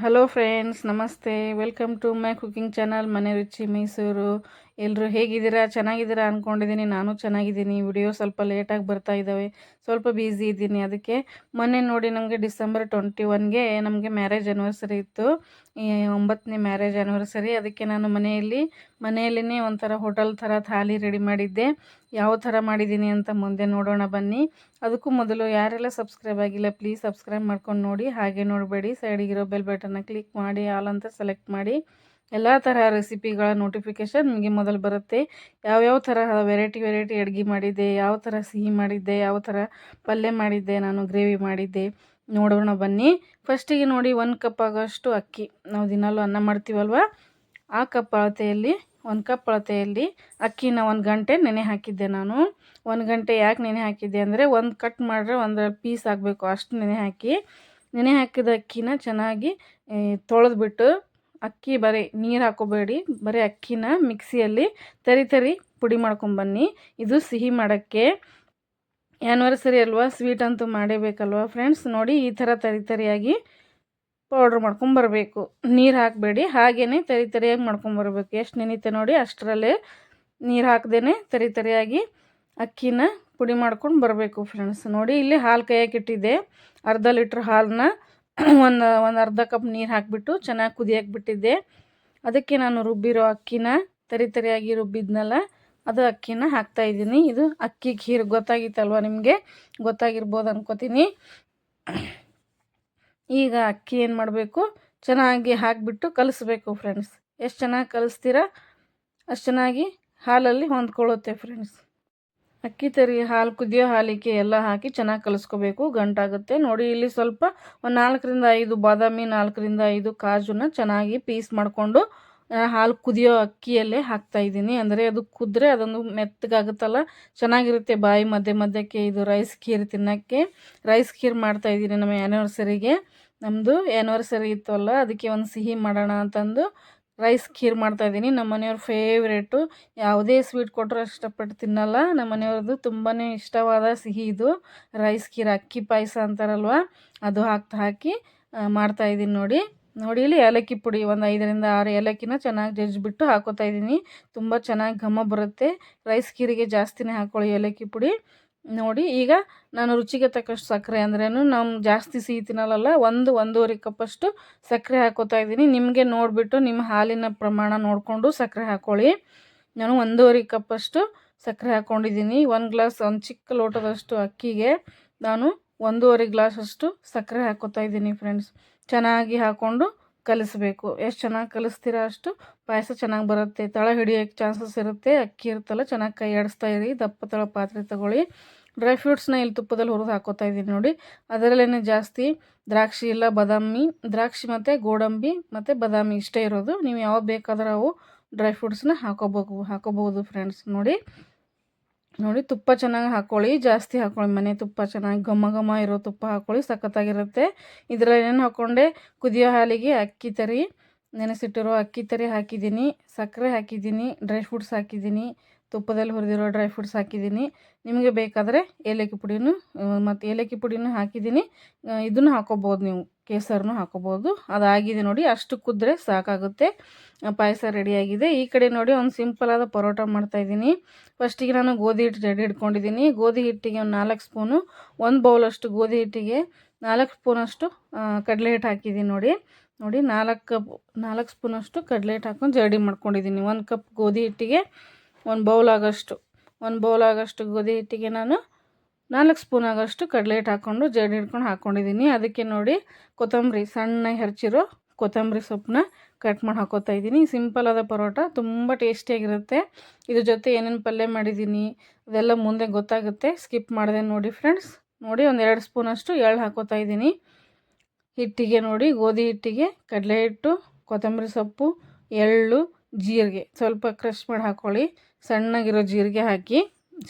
Hello friends ನಮಸ್ತೆ welcome to my cooking channel ಮನೆ ರುಚಿ ಮೈಸೂರು ಎಲ್ಲರೂ ಹೇಗಿದ್ದೀರಾ? ಚೆನ್ನಾಗಿದ್ದೀರಾ ಅಂದ್ಕೊಂಡಿದ್ದೀನಿ ನಾನು ಚೆನ್ನಾಗಿದ್ದೀನಿ. ವಿಡಿಯೋ ಸ್ವಲ್ಪ ಲೇಟಾಗಿ ಬರ್ತಾ ಇದ್ದಾವೆ. ಸ್ವಲ್ಪ ಬ್ಯುಸಿ ಇದ್ದೀನಿ. ಅದಕ್ಕೆ ಮೊನ್ನೆ ನೋಡಿ ನಮಗೆ ಡಿಸೆಂಬರ್ ಟ್ವೆಂಟಿ ಒನ್ಗೆ ನಮಗೆ ಮ್ಯಾರೇಜ್ ಆ್ಯನಿವರ್ಸರಿ ಇತ್ತು. ಒಂಬತ್ತನೇ ಮ್ಯಾರೇಜ್ ಆ್ಯನಿವರ್ಸರಿ ಅದಕ್ಕೆ ನಾನು ಮನೆಯಲ್ಲಿ ಮನೆಯಲ್ಲೇ ಒಂಥರ ಹೋಟೆಲ್ ಥರ ಥಾಲಿ ರೆಡಿ ಮಾಡಿದ್ದೆ. ಯಾವ ಥರ ಮಾಡಿದ್ದೀನಿ ಅಂತ ಮುಂದೆ ನೋಡೋಣ ಬನ್ನಿ. ಅದಕ್ಕೂ ಮೊದಲು ಯಾರೆಲ್ಲ ಸಬ್ಸ್ಕ್ರೈಬ್ ಆಗಿಲ್ಲ ಪ್ಲೀಸ್ ಸಬ್ಸ್ಕ್ರೈಬ್ ಮಾಡ್ಕೊಂಡು ನೋಡಿ. ಹಾಗೆ ನೋಡಬೇಡಿ. ಸೈಡಿಗಿರೋ ಬೆಲ್ ಬಟನ್ನ ಕ್ಲಿಕ್ ಮಾಡಿ ಆಲ್ ಅಂತ ಸೆಲೆಕ್ಟ್ ಮಾಡಿ. ಎಲ್ಲ ತರಹ ರೆಸಿಪಿಗಳ ನೋಟಿಫಿಕೇಶನ್ ನಿಮಗೆ ಮೊದಲು ಬರುತ್ತೆ. ಯಾವ್ಯಾವ ಥರ ವೆರೈಟಿ ವೆರೈಟಿ ಅಡುಗೆ ಮಾಡಿದ್ದೆ, ಯಾವ ಥರ ಸಿಹಿ ಮಾಡಿದ್ದೆ, ಯಾವ ಥರ ಪಲ್ಯ ಮಾಡಿದ್ದೆ, ನಾನು ಗ್ರೇವಿ ಮಾಡಿದ್ದೆ ನೋಡೋಣ ಬನ್ನಿ. ಫಸ್ಟಿಗೆ ನೋಡಿ ಒಂದು ಕಪ್ ಆಗೋಷ್ಟು ಅಕ್ಕಿ. ನಾವು ದಿನಾಲೂ ಅನ್ನ ಮಾಡ್ತೀವಲ್ವ? ಆ ಕಪ್ ಅಳತೆಯಲ್ಲಿ, ಒಂದು ಕಪ್ ಅಳತೆಯಲ್ಲಿ ಅಕ್ಕಿನ ಒಂದು ಗಂಟೆ ನೆನೆ ಹಾಕಿದ್ದೆ ನಾನು. ಒಂದು ಗಂಟೆ ಯಾಕೆ ನೆನೆ ಹಾಕಿದ್ದೆ ಅಂದರೆ ಒಂದು ಕಟ್ ಮಾಡಿದ್ರೆ ಒಂದು ಪೀಸ್ ಆಗಬೇಕು. ಅಷ್ಟು ನೆನೆ ಹಾಕಿ, ನೆನೆ ಹಾಕಿದ ಅಕ್ಕಿನ ಚೆನ್ನಾಗಿ ತೊಳೆದ್ಬಿಟ್ಟು ಅಕ್ಕಿ ಬರೀ ನೀರು ಹಾಕೋಬೇಡಿ, ಬರೀ ಅಕ್ಕಿನ ಮಿಕ್ಸಿಯಲ್ಲಿ ತರಿ ತರಿ ಪುಡಿ ಮಾಡ್ಕೊಂಬನ್ನಿ ಇದು ಸಿಹಿ ಮಾಡೋಕ್ಕೆ. ಆ್ಯನಿವರ್ಸರಿ ಅಲ್ವಾ? ಸ್ವೀಟ್ ಅಂತೂ ಮಾಡೇಬೇಕಲ್ವಾ ಫ್ರೆಂಡ್ಸ್? ನೋಡಿ ಈ ಥರ ತರಿ ತರಿಯಾಗಿ ಪೌಡ್ರ್ ಮಾಡ್ಕೊಂಬರ್ಬೇಕು ನೀರು ಹಾಕಬೇಡಿ ಹಾಗೇ ತರಿ ತರಿಯಾಗಿ ಮಾಡ್ಕೊಂಬರ್ಬೇಕು ಎಷ್ಟು ನೆನೀತೆ ನೋಡಿ, ಅಷ್ಟರಲ್ಲೇ ನೀರು ಹಾಕ್ದೇ ತರಿ ತರಿಯಾಗಿ ಅಕ್ಕಿನ ಪುಡಿ ಮಾಡ್ಕೊಂಡು ಬರಬೇಕು ಫ್ರೆಂಡ್ಸ್. ನೋಡಿ, ಇಲ್ಲಿ ಹಾಲು ಕೈಯಕ್ಕೆ ಇಟ್ಟಿದ್ದೆ. ಅರ್ಧ ಲೀಟ್ರ್ ಹಾಲನ್ನ ಒಂದು ಒಂದು ಅರ್ಧ ಕಪ್ ನೀರು ಹಾಕಿಬಿಟ್ಟು ಚೆನ್ನಾಗಿ ಕುದಿಯಕ್ಕೆ ಬಿಟ್ಟಿದ್ದೆ ಅದಕ್ಕೆ ನಾನು ರುಬ್ಬಿರೋ ಅಕ್ಕಿನ ತರಿ ತರಿಯಾಗಿ ರುಬ್ಬಿದ್ನಲ್ಲ, ಅದು ಅಕ್ಕಿನ ಹಾಕ್ತಾಯಿದ್ದೀನಿ ಇದು ಅಕ್ಕಿ ಖೀರ್ ಗೊತ್ತಾಗಿತ್ತಲ್ವ ನಿಮಗೆ? ಗೊತ್ತಾಗಿರ್ಬೋದು ಅನ್ಕೋತೀನಿ. ಈಗ ಅಕ್ಕಿ ಏನು ಮಾಡಬೇಕು? ಚೆನ್ನಾಗಿ ಹಾಕಿಬಿಟ್ಟು ಕಲಿಸ್ಬೇಕು ಫ್ರೆಂಡ್ಸ್ ಎಷ್ಟು ಚೆನ್ನಾಗಿ ಕಲಿಸ್ತೀರ? ಅಷ್ಟು ಚೆನ್ನಾಗಿ ಹಾಲಲ್ಲಿ ಹೊಂದ್ಕೊಳ್ಳುತ್ತೆ ಫ್ರೆಂಡ್ಸ್ ಅಕ್ಕಿ ತರಿ ಹಾಲು, ಕುದಿಯೋ ಹಾಲಿಕೆ ಎಲ್ಲ ಹಾಕಿ ಚೆನ್ನಾಗಿ ಕಲಿಸ್ಕೋಬೇಕು. ಗಂಟಾಗುತ್ತೆ. ನೋಡಿ, ಇಲ್ಲಿ ಸ್ವಲ್ಪ ಒಂದು ನಾಲ್ಕರಿಂದ ಐದು ಬಾದಾಮಿ, ನಾಲ್ಕರಿಂದ ಐದು ಕಾಜುನ ಚೆನ್ನಾಗಿ ಪೀಸ್ ಮಾಡಿಕೊಂಡು ಹಾಲು ಕುದಿಯೋ ಅಕ್ಕಿಯಲ್ಲೇ ಹಾಕ್ತಾ ಇದ್ದೀನಿ. ಅಂದರೆ ಅದು ಕುದ್ರೆ ಅದೊಂದು ಮೆತ್ತಗಾಗುತ್ತಲ್ಲ, ಚೆನ್ನಾಗಿರುತ್ತೆ ಬಾಯಿ ಮಧ್ಯೆ ಮಧ್ಯಕ್ಕೆ ಇದು ರೈಸ್ ಖೀರ್ ತಿನ್ನೋಕ್ಕೆ. ರೈಸ್ ಖೀರ್ ಮಾಡ್ತಾಯಿದ್ದೀನಿ ನಮ್ಮ ಆ್ಯನಿವರ್ಸರಿಗೆ ನಮ್ಮದು ಆ್ಯನಿವರ್ಸರಿ ಇತ್ತಲ್ಲ, ಅದಕ್ಕೆ ಒಂದು ಸಿಹಿ ಮಾಡೋಣ ಅಂತಂದು ರೈಸ್ ಖೀರ್ ಮಾಡ್ತಾಯಿದ್ದೀನಿ ನಮ್ಮ ಮನೆಯವ್ರ ಫೇವ್ರೇಟು ಯಾವುದೇ ಸ್ವೀಟ್ ಕೊಟ್ಟರು ಇಷ್ಟಪಟ್ಟು ತಿನ್ನಲ್ಲ. ನಮ್ಮ ಮನೆಯವ್ರದ್ದು ತುಂಬಾ ಇಷ್ಟವಾದ ಸಿಹಿ ಇದು. ರೈಸ್ ಖೀರ್, ಅಕ್ಕಿ ಪಾಯಸ ಅಂತಾರಲ್ವ? ಅದು ಹಾಕ್ತಾ ಹಾಕಿ ಮಾಡ್ತಾಯಿದ್ದೀನಿ ನೋಡಿ. ನೋಡಿ ಇಲ್ಲಿ ಏಲಕ್ಕಿ ಪುಡಿ, ಒಂದು ಐದರಿಂದ ಆರು ಏಲಕ್ಕಿನ ಚೆನ್ನಾಗಿ ಜಜ್ಜಿಬಿಟ್ಟು ಹಾಕೋತಾ ಇದ್ದೀನಿ. ತುಂಬ ಚೆನ್ನಾಗಿ ಘಮ ಬರುತ್ತೆ. ರೈಸ್ ಖೀರಿಗೆ ಜಾಸ್ತಿನೇ ಹಾಕ್ಕೊಳ್ಳಿ ಏಲಕ್ಕಿ ಪುಡಿ. ನೋಡಿ, ಈಗ ನಾನು ರುಚಿಗೆ ತಕ್ಕಷ್ಟು ಸಕ್ಕರೆ ಅಂದ್ರೇನು ನಮ್ಮ ಜಾಸ್ತಿ ಸಿಹಿ ತಿನ್ನಲ್ಲ ಒಂದು ಒಂದೂವರೆ ಕಪ್ಪಷ್ಟು ಸಕ್ಕರೆ ಹಾಕೋತಾ ಇದ್ದೀನಿ. ನಿಮಗೆ ನೋಡಿಬಿಟ್ಟು ನಿಮ್ಮ ಹಾಲಿನ ಪ್ರಮಾಣ ನೋಡಿಕೊಂಡು ಸಕ್ಕರೆ ಹಾಕ್ಕೊಳ್ಳಿ ನಾನು ಒಂದೂವರೆ ಕಪ್ಪಷ್ಟು ಸಕ್ಕರೆ ಹಾಕ್ಕೊಂಡಿದ್ದೀನಿ ಒಂದು ಗ್ಲಾಸ್, ಒಂದು ಚಿಕ್ಕ ಲೋಟದಷ್ಟು ಅಕ್ಕಿಗೆ ನಾನು ಒಂದೂವರೆ ಗ್ಲಾಸಷ್ಟು ಸಕ್ಕರೆ ಹಾಕೋತಾ ಇದ್ದೀನಿ, ಫ್ರೆಂಡ್ಸ್. ಚೆನ್ನಾಗಿ ಹಾಕ್ಕೊಂಡು ಕಲಿಸಬೇಕು. ಎಷ್ಟು ಚೆನ್ನಾಗಿ ಕಲಿಸ್ತೀರಾ ಅಷ್ಟು ಪಾಯಸ ಚೆನ್ನಾಗಿ ಬರುತ್ತೆ, ತಳ ಹಿಡಿಯೋಕ್ಕೆ ಚಾನ್ಸಸ್ ಇರುತ್ತೆ, ಅಕ್ಕಿ ಇರುತ್ತಲ್ಲ, ಚೆನ್ನಾಗಿ ಕೈ ಆಡಿಸ್ತಾ ಇರಿ, ದಪ್ಪ ತಳ ಪಾತ್ರೆ ತೊಗೊಳ್ಳಿ. ಡ್ರೈ ಫ್ರೂಟ್ಸ್ನ ಇಲ್ಲಿ ತುಪ್ಪದಲ್ಲಿ ಹುರಿದು ಹಾಕೋತಾ ಇದ್ದೀನಿ ನೋಡಿ. ಅದರಲ್ಲೇ ಜಾಸ್ತಿ ದ್ರಾಕ್ಷಿ ಇಲ್ಲ, ಬಾದಾಮಿ, ದ್ರಾಕ್ಷಿ ಮತ್ತು ಗೋಡಂಬಿ ಮತ್ತು ಬಾದಾಮಿ ಇಷ್ಟೇ ಇರೋದು. ನೀವು ಯಾವಾಗ ಬೇಕಾದ್ರೆ ಅವು ಡ್ರೈ ಫ್ರೂಟ್ಸ್ನ ಹಾಕೋಬೇಕು ಹಾಕೋಬಹುದು ಫ್ರೆಂಡ್ಸ್ ನೋಡಿ. ನೋಡಿ, ತುಪ್ಪ ಚೆನ್ನಾಗಿ ಹಾಕ್ಕೊಳ್ಳಿ ಜಾಸ್ತಿ ಹಾಕ್ಕೊಳ್ಳಿ ಮನೆ ತುಪ್ಪ ಚೆನ್ನಾಗಿ ಘಮ ಘಮ ಇರೋ ತುಪ್ಪ ಹಾಕ್ಕೊಳ್ಳಿ ಸಖತ್ತಾಗಿರುತ್ತೆ. ಇದರಲ್ಲಿ ಏನೇನು ಹಾಕ್ಕೊಂಡೆ ಕುದಿಯೋ ಹಾಲಿಗೆ ಅಕ್ಕಿ ತರಿ. ನೆನೆಸಿಟ್ಟಿರೋ ಅಕ್ಕಿ ತರಿ ಹಾಕಿದ್ದೀನಿ, ಸಕ್ಕರೆ ಹಾಕಿದ್ದೀನಿ ಡ್ರೈ ಫ್ರೂಟ್ಸ್ ಹಾಕಿದ್ದೀನಿ, ತುಪ್ಪದಲ್ಲಿ ಹುರಿದಿರೋ ಡ್ರೈ ಫ್ರೂಟ್ಸ್ ಹಾಕಿದ್ದೀನಿ. ನಿಮಗೆ ಬೇಕಾದರೆ ಏಲಕ್ಕಿ ಪುಡಿನೂ ಮತ್ತು ಏಲಕ್ಕಿ ಪುಡಿನೂ ಹಾಕಿದ್ದೀನಿ. ಇದನ್ನು ಹಾಕೋಬೋದು ನೀವು ಕೇಸರನ್ನು ಹಾಕೋಬೋದು. ಅದಾಗಿದೆ ನೋಡಿ, ಅಷ್ಟು ಕುದ್ರೆ ಸಾಕಾಗುತ್ತೆ. ಪಾಯಸ ರೆಡಿಯಾಗಿದೆ. ಈ ಕಡೆ ನೋಡಿ ಒಂದು ಸಿಂಪಲಾದ ಪರೋಟ ಮಾಡ್ತಾಯಿದ್ದೀನಿ ಫಸ್ಟಿಗೆ ನಾನು ಗೋಧಿ ಹಿಟ್ಟು ರೆಡಿ ಇಟ್ಕೊಂಡಿದ್ದೀನಿ. ಗೋಧಿ ಹಿಟ್ಟಿಗೆ ಒಂದು ನಾಲ್ಕು ಸ್ಪೂನು, ಒಂದು ಬೌಲಷ್ಟು ಗೋಧಿ ಹಿಟ್ಟಿಗೆ ನಾಲ್ಕು ಸ್ಪೂನಷ್ಟು ಕಡಲೆ ಹಿಟ್ಟು ಹಾಕಿದ್ದೀನಿ ನೋಡಿ. ನೋಡಿ ನಾಲ್ಕು ಕಪ್, ನಾಲ್ಕು ಸ್ಪೂನಷ್ಟು ಕಡಲೆ ಹಿಟ್ಟು ಹಾಕೊಂಡು ಜರಡಿ ಮಾಡ್ಕೊಂಡಿದ್ದೀನಿ. ಒಂದು ಕಪ್ ಗೋಧಿ ಹಿಟ್ಟಿಗೆ ಒಂದು ಬೌಲ್ ಆಗೋಷ್ಟು, ಒಂದು ಬೌಲ್ ಆಗೋಷ್ಟು ಗೋಧಿ ಹಿಟ್ಟಿಗೆ ನಾನು ನಾಲ್ಕು ಸ್ಪೂನ್ ಆಗೋಷ್ಟು ಕಡಲೆ ಹಿಟ್ಟು ಹಾಕ್ಕೊಂಡು ಜರಡಿ ಹಿಡ್ಕೊಂಡು ಹಾಕ್ಕೊಂಡಿದ್ದೀನಿ ಅದಕ್ಕೆ ನೋಡಿ ಕೊತ್ತಂಬರಿ, ಸಣ್ಣ ಹೆರ್ಚಿರೋ ಕೊತ್ತಂಬರಿ ಸೊಪ್ಪನ್ನ ಕಟ್ ಮಾಡಿ ಹಾಕೋತಾ ಇದ್ದೀನಿ. ಆದ ಪರೋಟ, ತುಂಬ ಟೇಸ್ಟಿಯಾಗಿರುತ್ತೆ ಇದ್ರ ಜೊತೆ ಏನೇನು ಪಲ್ಯ ಮಾಡಿದ್ದೀನಿ, ಅದೆಲ್ಲ ಮುಂದೆ ಗೊತ್ತಾಗುತ್ತೆ. ಸ್ಕಿಪ್ ಮಾಡಿದೆ ನೋಡಿ ಫ್ರೆಂಡ್ಸ್ ನೋಡಿ ಒಂದು ಎರಡು ಸ್ಪೂನಷ್ಟು ಎಳ್ಳು ಹಾಕೋತಾ ಇದ್ದೀನಿ. ಹಿಟ್ಟಿಗೆ ನೋಡಿ, ಗೋಧಿ ಹಿಟ್ಟಿಗೆ, ಕಡಲೆ ಹಿಟ್ಟು, ಕೊತ್ತಂಬರಿ ಸೊಪ್ಪು, ಎಳ್ಳು, ಜೀರಿಗೆ. ಸ್ವಲ್ಪ ಕ್ರಶ್ ಮಾಡಿ ಹಾಕ್ಕೊಳ್ಳಿ ಸಣ್ಣಗಿರೋ ಜೀರಿಗೆ ಹಾಕಿ.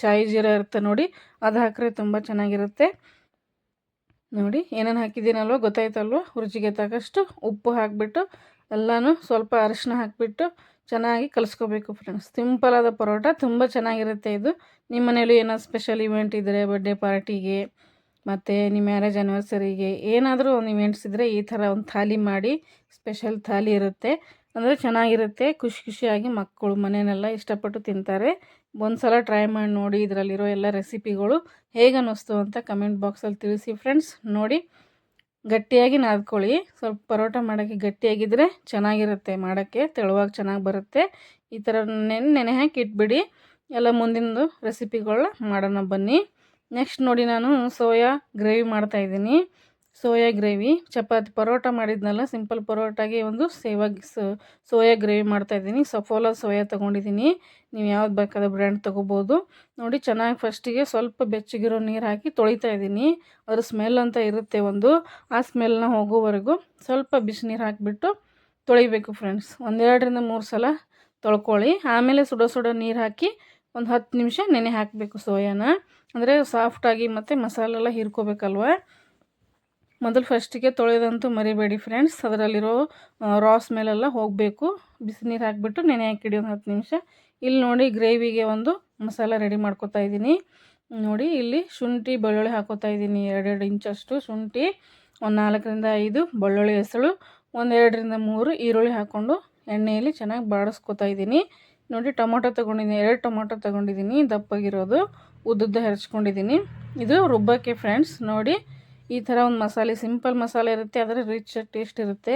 ಶಾಯಿ ಜೀರ ಇರುತ್ತೆ ನೋಡಿ, ಅದು ಹಾಕಿದ್ರೆ ತುಂಬ ಚೆನ್ನಾಗಿರುತ್ತೆ. ನೋಡಿ, ಏನೇನು ಹಾಕಿದ್ದೀನಲ್ವ ಗೊತ್ತಾಯ್ತಲ್ವ? ರುಚಿಗೆ ತಕ್ಕಷ್ಟು ಉಪ್ಪು ಹಾಕಿಬಿಟ್ಟು, ಎಲ್ಲನೂ ಸ್ವಲ್ಪ ಅರಿಶಿನ ಹಾಕಿಬಿಟ್ಟು ಚೆನ್ನಾಗಿ ಕಲಿಸ್ಕೋಬೇಕು ಫ್ರೆಂಡ್ಸ್ ಸಿಂಪಲಾದ ಪರೋಟ, ತುಂಬ ಚೆನ್ನಾಗಿರುತ್ತೆ ಇದು. ನಿಮ್ಮ ಮನೇಲಿ ಏನೋ ಸ್ಪೆಷಲ್ ಇವೆಂಟ್ ಇದ್ದರೆ ಬರ್ಡೇ ಪಾರ್ಟಿಗೆ ಮತ್ತು ನಿಮ್ಮ ಮ್ಯಾರೇಜ್ ಆ್ಯನಿವರ್ಸರಿಗೆ ಏನಾದರೂ ಒಂದು ಇವೆಂಟ್ಸ್ ಇದ್ದರೆ ಈ ಥರ ಒಂದು ಥಾಲಿ ಮಾಡಿ ಸ್ಪೆಷಲ್ ಥಾಲಿ ಇರುತ್ತೆ. ಅಂದರೆ ಚೆನ್ನಾಗಿರುತ್ತೆ. ಖುಷಿ ಖುಷಿಯಾಗಿ ಮಕ್ಕಳು ಮನೆಯಲ್ಲೆಲ್ಲ ಇಷ್ಟಪಟ್ಟು ತಿಂತಾರೆ. ಒಂದು ಸಲ ಟ್ರೈ ಮಾಡಿ ನೋಡಿ ಇದರಲ್ಲಿರೋ ಎಲ್ಲ ರೆಸಿಪಿಗಳು ಹೇಗೆ ಅನ್ನಿಸ್ತು ಅಂತ ಕಮೆಂಟ್ ಬಾಕ್ಸಲ್ಲಿ ತಿಳಿಸಿ ಫ್ರೆಂಡ್ಸ್ ನೋಡಿ, ಗಟ್ಟಿಯಾಗಿ ನಾದ್ಕೊಳ್ಳಿ. ಸ್ವಲ್ಪ ಪರೋಟ ಮಾಡೋಕ್ಕೆ ಗಟ್ಟಿಯಾಗಿದ್ದರೆ ಚೆನ್ನಾಗಿರುತ್ತೆ ಮಾಡೋಕ್ಕೆ. ತೆಳುವಾಗಿ ಚೆನ್ನಾಗಿ ಬರುತ್ತೆ. ಈ ಥರ ನೆನೆ ನೆನೆ ಹಾಕಿ ಇಟ್ಬಿಡಿ. ಎಲ್ಲ ಮುಂದಿನದು ರೆಸಿಪಿಗಳನ್ನ ಮಾಡೋಣ ಬನ್ನಿ. ನೆಕ್ಸ್ಟ್ ನೋಡಿ ನಾನು ಸೋಯಾ ಗ್ರೇವಿ ಮಾಡ್ತಾಯಿದ್ದೀನಿ ಸೋಯಾ ಗ್ರೇವಿ, ಚಪಾತಿ ಪರೋಟ ಮಾಡಿದ್ನಲ್ಲ, ಸಿಂಪಲ್ ಪರೋಟಾಗೆ ಒಂದು ಸೇವಾ ಸೋಯಾ ಗ್ರೇವಿ ಮಾಡ್ತಾಯಿದ್ದೀನಿ ಸಫೋಲಾ ಸೋಯಾ ತೊಗೊಂಡಿದ್ದೀನಿ. ನೀವು ಯಾವ್ದು ಬೇಕಾದ ಬ್ರ್ಯಾಂಡ್ ತೊಗೋಬೋದು. ನೋಡಿ ಚೆನ್ನಾಗಿ ಫಸ್ಟಿಗೆ ಸ್ವಲ್ಪ ಬೆಚ್ಚಗಿರೋ ನೀರು ಹಾಕಿ ತೊಳಿತಾ ಇದ್ದೀನಿ. ಅದ್ರ ಸ್ಮೆಲ್ ಅಂತ ಇರುತ್ತೆ ಒಂದು. ಆ ಸ್ಮೆಲ್ನ ಹೋಗೋವರೆಗೂ ಸ್ವಲ್ಪ ಬಿಸಿನೀರು ಹಾಕಿಬಿಟ್ಟು ತೊಳಿಬೇಕು ಫ್ರೆಂಡ್ಸ್ ಒಂದೆರಡರಿಂದ ಮೂರು ಸಲ ತೊಳ್ಕೊಳ್ಳಿ. ಆಮೇಲೆ ಸುಡೋ ಸುಡೋ ನೀರು ಹಾಕಿ ಒಂದು ಹತ್ತು ನಿಮಿಷ ನೆನೆ ಹಾಕಬೇಕು ಸೋಯಾನ. ಅಂದರೆ ಸಾಫ್ಟಾಗಿ ಮತ್ತು ಮಸಾಲೆಲ್ಲ ಹೀರ್ಕೋಬೇಕಲ್ವ? ಮೊದಲು ಫಸ್ಟಿಗೆ ತೊಳೆದಂತೂ ಮರಿಬೇಡಿ ಫ್ರೆಂಡ್ಸ್ ಅದರಲ್ಲಿರೋ ರಾ ಸ್ಮೆಲೆಲ್ಲ ಹೋಗಬೇಕು. ಬಿಸಿನೀರು ಹಾಕಿಬಿಟ್ಟು ನೆನೆ ಹಾಕಿಡಿ ಒಂದು ಹತ್ತು ನಿಮಿಷ. ಇಲ್ಲಿ ನೋಡಿ ಗ್ರೇವಿಗೆ ಒಂದು ಮಸಾಲೆ ರೆಡಿ ಮಾಡ್ಕೋತಾ ಇದ್ದೀನಿ. ನೋಡಿ, ಇಲ್ಲಿ ಶುಂಠಿ, ಬೆಳ್ಳುಳ್ಳಿ ಹಾಕೋತಾ ಇದ್ದೀನಿ. ಎರಡೆರಡು ಇಂಚಷ್ಟು ಶುಂಠಿ, ಒಂದು ನಾಲ್ಕರಿಂದ ಐದು ಬೆಳ್ಳುಳ್ಳಿ ಹೆಸಳು ಒಂದೆರಡರಿಂದ ಮೂರು ಈರುಳ್ಳಿ ಹಾಕ್ಕೊಂಡು ಎಣ್ಣೆಯಲ್ಲಿ ಚೆನ್ನಾಗಿ ಬಾಡಿಸ್ಕೋತಾ ಇದ್ದೀನಿ. ನೋಡಿ, ಟೊಮೊಟೊ ತೊಗೊಂಡಿದ್ದೀನಿ. ಎರಡು ಟೊಮೊಟೊ ತೊಗೊಂಡಿದ್ದೀನಿ. ದಪ್ಪಾಗಿರೋದು. ಉದ್ದುದ್ದ ಹೆರ್ಚ್ಕೊಂಡಿದ್ದೀನಿ. ಇದು ರುಬ್ಬಕ್ಕೆ ಫ್ರೆಂಡ್ಸ್ ನೋಡಿ, ಈ ಥರ ಒಂದು ಮಸಾಲೆ ಸಿಂಪಲ್ ಮಸಾಲೆ ಇರುತ್ತೆ, ಆದರೆ ರಿಚ್ ಟೇಸ್ಟ್ ಇರುತ್ತೆ.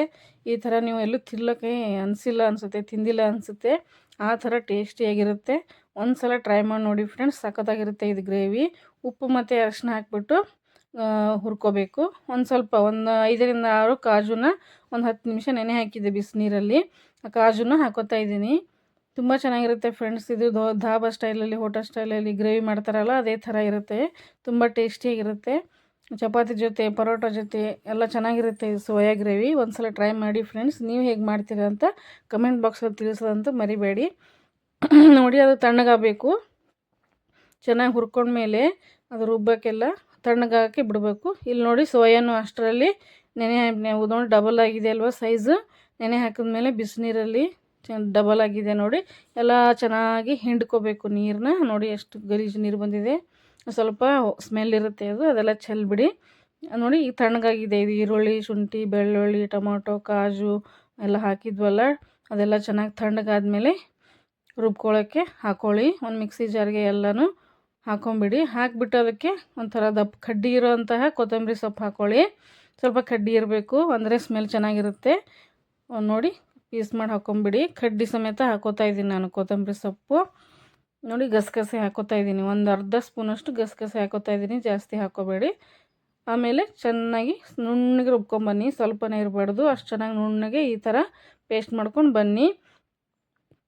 ಈ ಥರ ನೀವು ಎಲ್ಲೂ ತಿನ್ನೋಕ್ಕೆ ಅನಿಸಿಲ್ಲ ಅನಿಸುತ್ತೆ, ತಿಂದಿಲ್ಲ ಅನಿಸುತ್ತೆ. ಆ ಥರ ಟೇಸ್ಟಿಯಾಗಿರುತ್ತೆ. ಒಂದು ಸಲ ಟ್ರೈ ಮಾಡಿ ನೋಡಿ ಫ್ರೆಂಡ್ಸ್ ಸಖತ್ತಾಗಿರುತ್ತೆ ಇದು ಗ್ರೇವಿ ಉಪ್ಪು ಮತ್ತು ಅರಿಶಿನ ಹಾಕ್ಬಿಟ್ಟು ಹುರ್ಕೋಬೇಕು. ಒಂದು ಸ್ವಲ್ಪ, ಒಂದು ಐದರಿಂದ ಆರು ಕಾಜುನ ಒಂದು ಹತ್ತು ನಿಮಿಷ ನೆನೆ ಹಾಕಿದ್ದೆ ಬಿಸಿನೀರಲ್ಲಿ. ಆ ಕಾಜುನ ಹಾಕೋತಾ ಇದ್ದೀನಿ. ತುಂಬ ಚೆನ್ನಾಗಿರುತ್ತೆ ಫ್ರೆಂಡ್ಸ್. ಇದು ದೋ ಧಾಬಾ ಸ್ಟೈಲಲ್ಲಿ ಹೋಟೆಲ್ ಸ್ಟೈಲಲ್ಲಿ ಗ್ರೇವಿ ಮಾಡ್ತಾರಲ್ಲ, ಅದೇ ಥರ ಇರುತ್ತೆ. ತುಂಬ ಟೇಸ್ಟಿಯಾಗಿರುತ್ತೆ ಚಪಾತಿ ಜೊತೆ, ಪರೋಟ ಜೊತೆ ಎಲ್ಲ ಚೆನ್ನಾಗಿರುತ್ತೆ ಸೋಯಾ ಗ್ರೇವಿ. ಒಂದು ಸಲ ಟ್ರೈ ಮಾಡಿ ಫ್ರೆಂಡ್ಸ್. ನೀವು ಹೇಗೆ ಮಾಡ್ತೀರಾ ಅಂತ ಕಮೆಂಟ್ ಬಾಕ್ಸಲ್ಲಿ ತಿಳಿಸೋದಂತೂ ಮರಿಬೇಡಿ. ನೋಡಿ, ಅದು ತಣ್ಣಗಾಗಬೇಕು. ಚೆನ್ನಾಗಿ ಹುರ್ಕೊಂಡ್ಮೇಲೆ ಅದು ರುಬ್ಬಕ್ಕೆಲ್ಲ ತಣ್ಣಗಾಕಿ ಬಿಡಬೇಕು. ಇಲ್ಲಿ ನೋಡಿ, ಸೋಯಾನು ಅಷ್ಟರಲ್ಲಿ ನೆನೆ ಉದೊಂಡು ಡಬಲ್ ಆಗಿದೆ ಅಲ್ವಾ ಸೈಜು ನೆನೆ ಹಾಕಿದ್ಮೇಲೆ ಬಿಸಿನೀರಲ್ಲಿ ಡಬಲ್ ಆಗಿದೆ ನೋಡಿ. ಎಲ್ಲ ಚೆನ್ನಾಗಿ ಹಿಂಡ್ಕೋಬೇಕು ನೀರನ್ನ ನೋಡಿ ಎಷ್ಟು ಗಲೀಜು ನೀರು ಬಂದಿದೆ. ಸ್ವಲ್ಪ ಸ್ಮೆಲ್ ಇರುತ್ತೆ ಅದು. ಅದೆಲ್ಲ ಚೆಲ್ಬಿಡಿ. ನೋಡಿ ಈಗ ತಣ್ಣಗಾಗಿದೆ. ಇದು ಈರುಳ್ಳಿ, ಶುಂಠಿ, ಬೆಳ್ಳುಳ್ಳಿ, ಟೊಮೊಟೊ, ಕಾಜು ಎಲ್ಲ ಹಾಕಿದ್ವಲ್ಲ. ಅದೆಲ್ಲ ಚೆನ್ನಾಗಿ ತಣ್ಣಗಾದ್ಮೇಲೆ ರುಬ್ಕೊಳ್ಳೋಕ್ಕೆ ಹಾಕ್ಕೊಳ್ಳಿ ಒಂದು ಮಿಕ್ಸಿ ಜಾರಿಗೆ ಎಲ್ಲನೂ ಹಾಕೊಂಬಿಡಿ. ಹಾಕಿಬಿಟ್ಟು ಅದಕ್ಕೆ ಒಂಥರ ದಪ್ಪ ಕಡ್ಡಿ ಇರೋಂತಹ ಕೊತ್ತಂಬರಿ ಸೊಪ್ಪು ಹಾಕ್ಕೊಳ್ಳಿ ಸ್ವಲ್ಪ ಕಡ್ಡಿ ಇರಬೇಕು. ಅಂದರೆ ಸ್ಮೆಲ್ ಚೆನ್ನಾಗಿರುತ್ತೆ. ನೋಡಿ ಪೀಸ್ ಮಾಡಿ ಹಾಕೊಂಬಿಡಿ. ಕಡ್ಡಿ ಸಮೇತ ಹಾಕೋತಾ ಇದ್ದೀನಿ ನಾನು ಕೊತ್ತಂಬರಿ ಸೊಪ್ಪು. ನೋಡಿ ಗಸಗಸೆ ಹಾಕೋತಾ ಇದ್ದೀನಿ. ಒಂದು ಅರ್ಧ ಸ್ಪೂನಷ್ಟು ಗಸಗಸೆ ಹಾಕೋತಾ ಇದ್ದೀನಿ. ಜಾಸ್ತಿ ಹಾಕೋಬೇಡಿ. ಆಮೇಲೆ ಚೆನ್ನಾಗಿ ನುಣ್ಣಗೆ ರುಬ್ಕೊಂಬನ್ನಿ ಸ್ವಲ್ಪನೇ ಇರಬಾರ್ದು. ಅಷ್ಟು ಚೆನ್ನಾಗಿ ನುಣ್ಣಗೆ ಈ ಥರ ಪೇಸ್ಟ್ ಮಾಡ್ಕೊಂಡು ಬನ್ನಿ.